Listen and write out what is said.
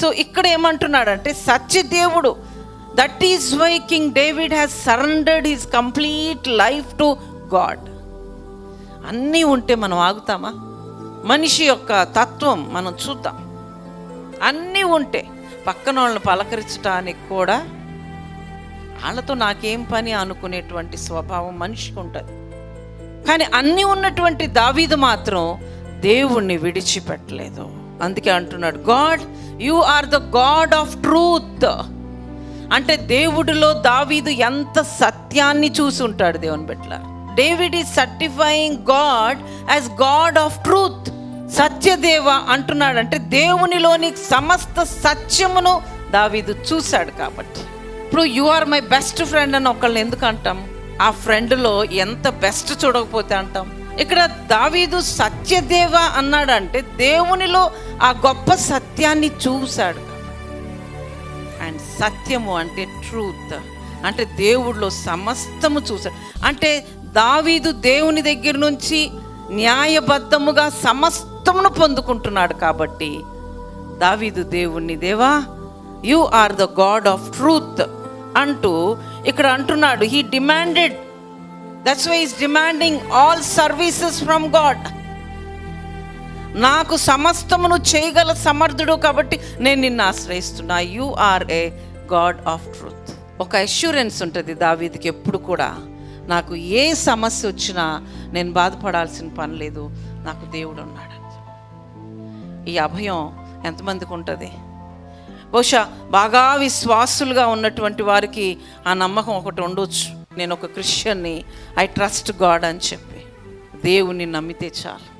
So ఇక్కడ ఏమంటున్నాడంటే సత్య దేవుడు that is why king David has surrendered his complete life to God అన్నీ ఉంటే మనం ఆగుతామా? మనిషి యొక్క తత్వం మనం చూద్దాం. అన్నీ ఉంటే పక్కన వాళ్ళని పలకరించడానికి కూడా వాళ్ళతో నాకేం పని అనుకునేటువంటి స్వభావం మనిషికి ఉంటుంది. కానీ అన్నీ ఉన్నటువంటి దావీదు మాత్రం దేవుణ్ణి విడిచిపెట్టలేదు. అందుకే అంటున్నాడు God you are the God of truth అంటే దేవుడిలో దావీదు ఎంత సత్యాన్ని చూసి ఉంటాడు దేవుని బిడ్డల. David is certifying God as God of truth Satyadeva అంటున్నాడు అంటే దేవునిలోని సమస్త సత్యమును దావీదు చూశాడు కాబట్టి. ఇప్పుడు you are my best friend అని ఒకళ్ళని ఎందుకు అంటాం? ఆ ఫ్రెండ్లో ఎంత బెస్ట్ చూడకపోతే అంటాం? ఇక్కడ దావీదు సత్యదేవ అన్నాడంటే దేవునిలో ఆ గొప్ప సత్యాన్ని చూశాడు. అండ్ సత్యము అంటే ట్రూత్ అంటే దేవుడిలో సమస్తము చూశాడు. అంటే దావీదు దేవుని దగ్గర నుంచి న్యాయబద్ధముగా సమస్తమును పొందుకుంటున్నాడు కాబట్టి దావీదు దేవుణ్ణి దేవా you are the God of truth అంటూ ఇక్కడ అంటున్నాడు. He demanded that's why is demanding all services from God నాకు సమస్తమును చేయగల సమర్థుడు కాబట్టి నేను నిన్ను ఆశ్రయిస్తున్నా. You are a God of truth ఒక అష్యూరెన్స్ ఉంటుంది దావీదికి ఎప్పుడు కూడా. నాకు ఏ సమస్య వచ్చినా నేను బాధపడాల్సిన పని లేదు. నాకు దేవుడు ఉన్నాడు ఈ అభయం ఎంతమందికి ఉంటుంది? బహుశా బాగా విశ్వాసులుగా ఉన్నటువంటి వారికి ఆ నమ్మకం ఒకటి ఉండొచ్చు. నేను ఒక క్రిస్టియన్ని ఐ ట్రస్ట్ గాడ్ అని చెప్పి. దేవుణ్ణి నమ్మితే చాలు.